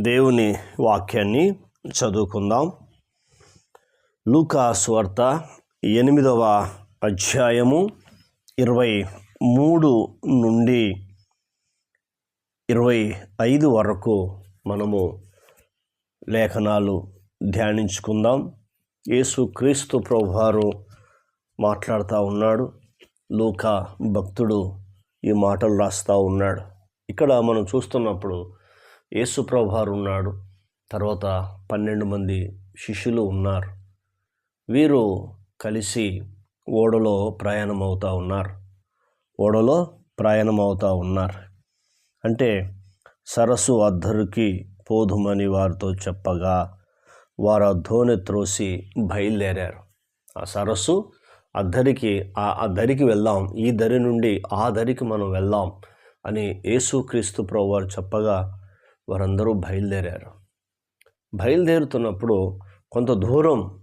దేవుని వాక్యాన్ని చదువుకుందాం. లూకాస్వార్త ఎనిమిదవ అధ్యాయము ఇరవై మూడు నుండి ఇరవై ఐదు వరకు మనము లేఖనాలు ధ్యానించుకుందాం. యేసు క్రీస్తు ప్రభువారు మాట్లాడుతూ ఉన్నాడు. లూకా భక్తుడు ఈ మాటలు రాస్తూ ఉన్నాడు. ఇక్కడ మనం చూస్తున్నప్పుడు యేసుప్రభారు ఉన్నాడు. తర్వాత పన్నెండు మంది శిష్యులు ఉన్నారు. వీరు కలిసి ఓడలో ప్రయాణం అవుతూ ఉన్నారు. ఓడలో ప్రయాణం అవుతూ ఉన్నారు. అంటే సరస్సు అద్దరికి పోదుమని వారితో చెప్పగా వారు ఆ ధోని త్రోసి బయలుదేరారు. ఆ సరస్సు అద్దరికి ఆ దరికి వెళ్దాం. ఈ దరి నుండి ఆ దరికి మనం వెళ్దాం అని యేసుక్రీస్తు ప్రభు వారు చెప్పగా వారందరూ బయలుదేరారు. బయలుదేరుతున్నప్పుడు కొంత దూరం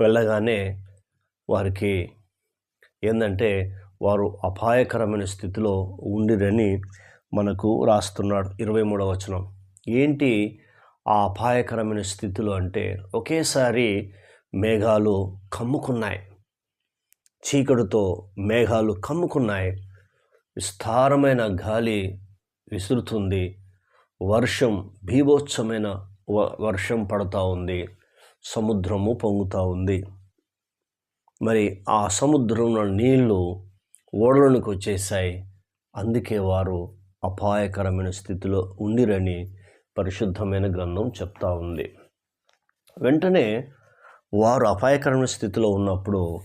వెళ్ళగానే వారికి ఏంటంటే వారు అపాయకరమైన స్థితిలో ఉండిరని మనకు రాస్తున్నాడు ఇరవై మూడవ వచనం. ఏంటి ఆ అపాయకరమైన స్థితిలో అంటే ఒకేసారి మేఘాలు కమ్ముకున్నాయి. చీకటితో మేఘాలు కమ్ముకున్నాయి. విస్తారమైన గాలి విసురుతుంది. వర్షం భీభోత్సమైన వ- వర్షం పడుతూ ఉంది సముద్రము పొంగుతూ ఉంది. మరి ఆ సముద్రంలో నీళ్ళు ఓడలోనికి వచ్చేసాయి అందుకే వారు అపాయకరమైన స్థితిలో ఉండిరని పరిశుద్ధమైన గ్రంథం చెప్తా ఉంది. వెంటనే వారు అపాయకరమైన స్థితిలో ఉన్నప్పుడు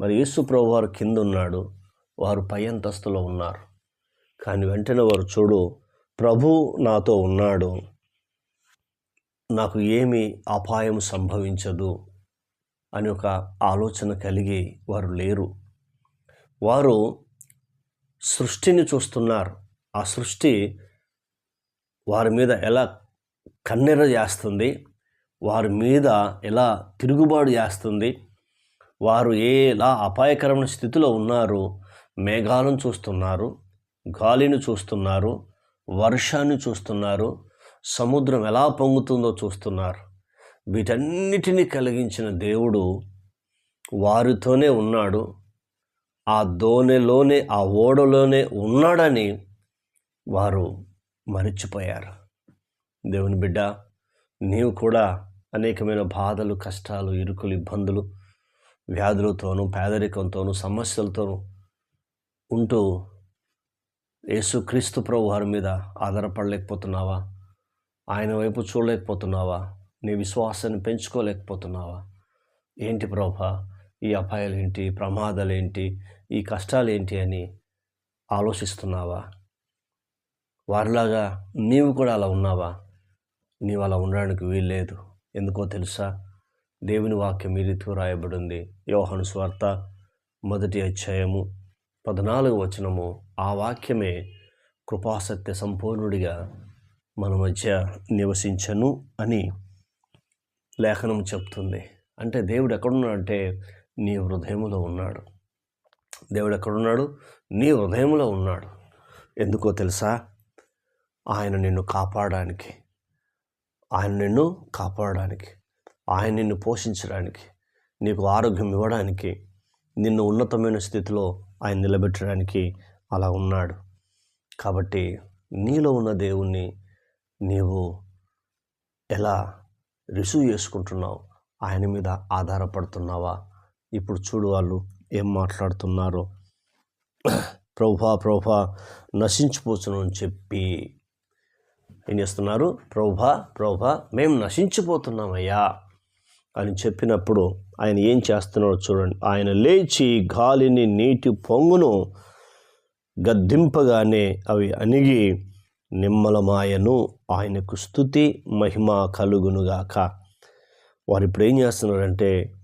మరి యేసుప్రభు వారు కింద ఉన్నాడు. వారు పై అంతస్తులో ఉన్నారు. కానీ వెంటనే వారు చూడు ప్రభు నాతో ఉన్నాడు. నాకు ఏమి అపాయం సంభవించదు అని ఒక ఆలోచన కలిగి వారు లేరు. వారు సృష్టిని చూస్తున్నారు. ఆ సృష్టి వారి మీద ఎలా కన్నెర చేస్తుంది? వారి మీద ఎలా తిరుగుబాటు చేస్తుంది? వారు ఎలా అపాయకరమైన స్థితిలో ఉన్నారు? మేఘాలను చూస్తున్నారు గాలిని చూస్తున్నారు వర్షాన్ని చూస్తున్నారు సముద్రం ఎలా పొంగుతుందో చూస్తున్నారు. వీటన్నిటినీ కలిగించిన దేవుడు వారితోనే ఉన్నాడు. ఆ దోణిలోనే ఆ ఓడలోనే ఉన్నాడని వారు మరిచిపోయారు. దేవుని బిడ్డ నీవు కూడా అనేకమైన బాధలు కష్టాలు ఇరుకులు ఇబ్బందులు వ్యాధులతోనూ పేదరికంతోనూ సమస్యలతోనూ ఉంటూ యేసుక్రీస్తు ప్రభు వారి మీద ఆధారపడలేకపోతున్నావా? ఆయన వైపు చూడలేకపోతున్నావా? నీ విశ్వాసాన్ని పెంచుకోలేకపోతున్నావా? ఏంటి ప్రభా? ఈ అపాయాలు ఏంటి ప్రమాదాలు ఏంటి ఈ కష్టాలు ఏంటి అని ఆలోచిస్తున్నావా? వారిలాగా నీవు కూడా అలా ఉన్నావా? నీవు అలా ఉండడానికి వీల్లేదు. ఎందుకో తెలుసా? దేవుని వాక్యం ఈ రీతిగా రాయబడింది. యోహను స్వార్త మొదటి అధ్యాయము పద్నాలుగు వచనము ఆ వాక్యమే కృపాసత్య సంపూర్ణుడిగా మన మధ్య నివసించను అని లేఖనం చెప్తుంది. అంటే దేవుడు ఎక్కడున్నాడంటే నీ హృదయములో ఉన్నాడు. దేవుడు ఎక్కడున్నాడు? నీ హృదయంలో ఉన్నాడు. ఎందుకో తెలుసా? ఆయన నిన్ను కాపాడడానికి. ఆయన నిన్ను కాపాడడానికి. ఆయన నిన్ను పోషించడానికి. నీకు ఆరోగ్యం ఇవ్వడానికి. నిన్ను ఉన్నతమైన స్థితిలో ఆయన నిలబెట్టడానికి అలా ఉన్నాడు. కాబట్టి నీలో ఉన్న దేవుణ్ణి నీవు ఎలా రిసీవ్ చేసుకుంటున్నావు? ఆయన మీద ఆధారపడుతున్నావా? ఇప్పుడు చూడు వాళ్ళు ఏం మాట్లాడుతున్నారో. ప్రభా ప్రభా నశించిపోతును అని చెప్పి ఏం చేస్తున్నారు? ప్రభా ప్రభా మేము నశించిపోతున్నామయ్యా. అని చెప్పినప్పుడు ఆయన ఏం చేస్తున్నాడో చూడండి. ఆయన లేచి గాలిని నీటి పొంగును గద్దింపగానే అవి అణిగి నిమ్మలమాయను. ఆయనకు స్థుతి మహిమ కలుగునుగాక వారు ఇప్పుడు ఏం చేస్తున్నారంటే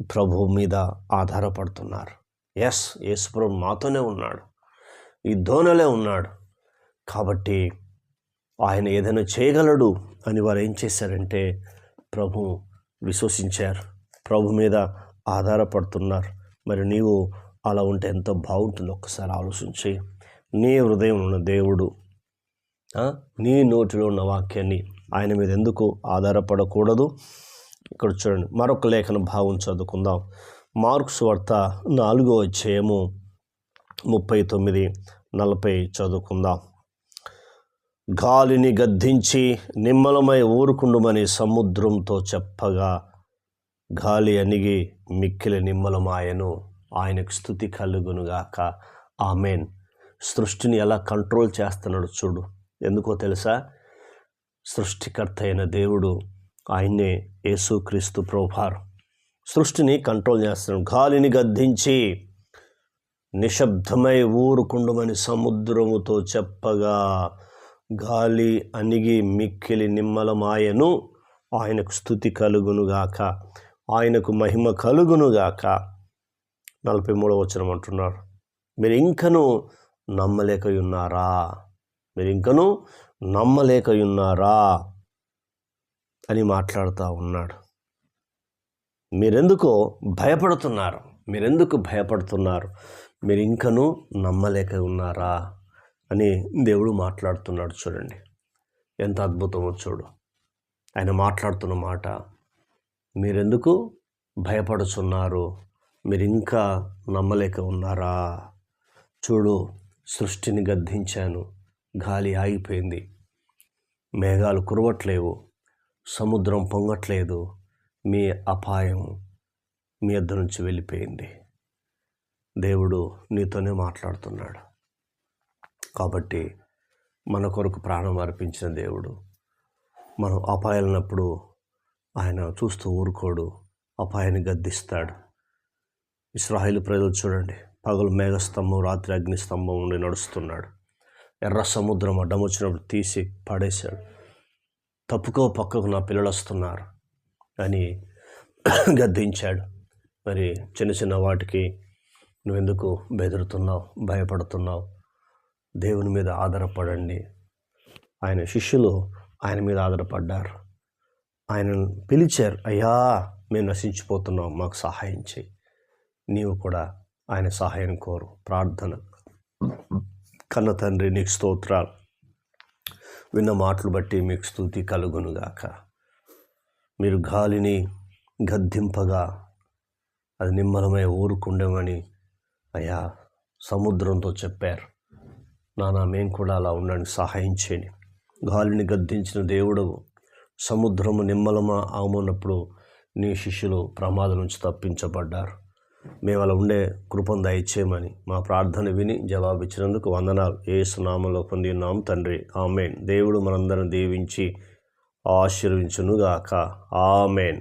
ప్రభు మీద ఆధారపడుతున్నారు. ఎస్ యేసుప్రభు మాతోనే ఉన్నాడు. ఈ దోనలే ఉన్నాడు. కాబట్టి ఆయన ఏదైనా చేయగలడు అని వారు ఏం చేశారంటే ప్రభు విశ్వసించారు. ప్రభు మీద ఆధారపడుతున్నారు. మరి నీవు అలా ఉంటే ఎంతో బాగుంటుంది. ఒక్కసారి ఆలోచించి నీ హృదయం ఉన్న దేవుడు నీ నోటిలో ఉన్న వాక్యాన్ని ఆయన మీద ఎందుకు ఆధారపడకూడదు? ఇక్కడ చూడండి. మరొక లేఖన భావం చదువుకుందాం. మార్క్స్ వార్త నాలుగో అధ్యాయము ముప్పై తొమ్మిది నలభై చదువుకుందాం. గాలిని గద్దించి నిమ్మలమై ఊరుకుండుమని సముద్రంతో చెప్పగా గాలి అణిగి మిక్కిలి నిమ్మలమాయను ఆయనకు స్థుతి కలుగునుగాక. ఆమెన్. సృష్టిని ఎలా కంట్రోల్ చేస్తున్నాడు చూడు. ఎందుకో తెలుసా? సృష్టికర్త అయిన దేవుడు ఆయన్నే యేసుక్రీస్తు ప్రభువారు. సృష్టిని కంట్రోల్ చేస్తున్నాడు. గాలిని గద్దించి నిశ్శబ్దమై ఊరుకుండమని సముద్రముతో చెప్పగా గాలి అణిగి మిక్కిలి నిమ్మలమాయను ఆయనకు స్థుతి కలుగునుగాక ఆయనకు మహిమ కలుగునుగాక నలభై మూడవ వచనం అంటున్నారు. మీరు ఇంకను నమ్మలేక ఉన్నారా మీరు ఇంకను నమ్మలేక ఉన్నారా అని మాట్లాడుతూ ఉన్నాడు. మీరెందుకో భయపడుతున్నారు? మీరెందుకు భయపడుతున్నారు? మీరు ఇంకను నమ్మలేక ఉన్నారా అని దేవుడు మాట్లాడుతున్నాడు చూడండి. ఎంత అద్భుతమో చూడు. ఆయన మాట్లాడుతున్న మాట మీరెందుకు భయపడుచున్నారు? మీరు ఇంకా నమ్మలేక ఉన్నారా? చూడు సృష్టిని గద్దించాను గాలి ఆగిపోయింది. మేఘాలు కురవట్లేవు సముద్రం పొంగట్లేదు మీ అపాయం మీ ఇద్దరు నుంచి వెళ్ళిపోయింది. దేవుడు నీతోనే మాట్లాడుతున్నాడు. కాబట్టి మన కొరకు ప్రాణం అర్పించిన దేవుడు. మనం అపాయాలన్నప్పుడు ఆయన చూస్తూ ఊరుకోడు అపాయాన్ని గద్దిస్తాడు. ఇస్రాయిల్ ప్రజలు చూడండి పగలు మేఘస్తంభం రాత్రి అగ్నిస్తంభం ఉండి నడుస్తున్నాడు. ఎర్ర సముద్రం అడ్డం వచ్చినప్పుడు తీసి పడేశాడు. తప్పుకో పక్కకు నా పిల్లలు వస్తున్నారు అని గద్దించాడు. మరి చిన్న చిన్న వాటికి నువ్వెందుకు బెదురుతున్నావు భయపడుతున్నావు? దేవుని మీద ఆధారపడండి. ఆయన శిష్యులు ఆయన మీద ఆధారపడ్డారు. ఆయన పిలిచారు అయ్యా మేము నశించిపోతున్నాం మాకు సహాయం చేయి నీవు కూడా ఆయన సహాయం కోరు ప్రార్థన కన్న తండ్రి నీకు స్తోత్రాలు. విన్న మాటలు బట్టి మీకు స్థుతి కలుగునుగాక మీరు గాలిని గద్దింపగా అది నిమ్మలమై ఊరుకుండమని అయ్యా సముద్రంతో చెప్పారు. నానా మేము కూడా అలా ఉండడానికి సహాయం చేయండి. గాలిని గద్దించిన దేవుడు సముద్రము నిమ్మలమా ఆమున్నప్పుడు నీ శిష్యులు ప్రమాదం నుంచి తప్పించబడ్డారు. మేము అలా ఉండే కృపను దయచేయమని మా ప్రార్థన విని జవాబిచ్చినందుకు వందనాలు. ఏ సునామంలో పొందినాం తండ్రి. ఆమెన్. దేవుడు మనందరం దీవించి ఆశీర్వించునుగాక ఆమెన్.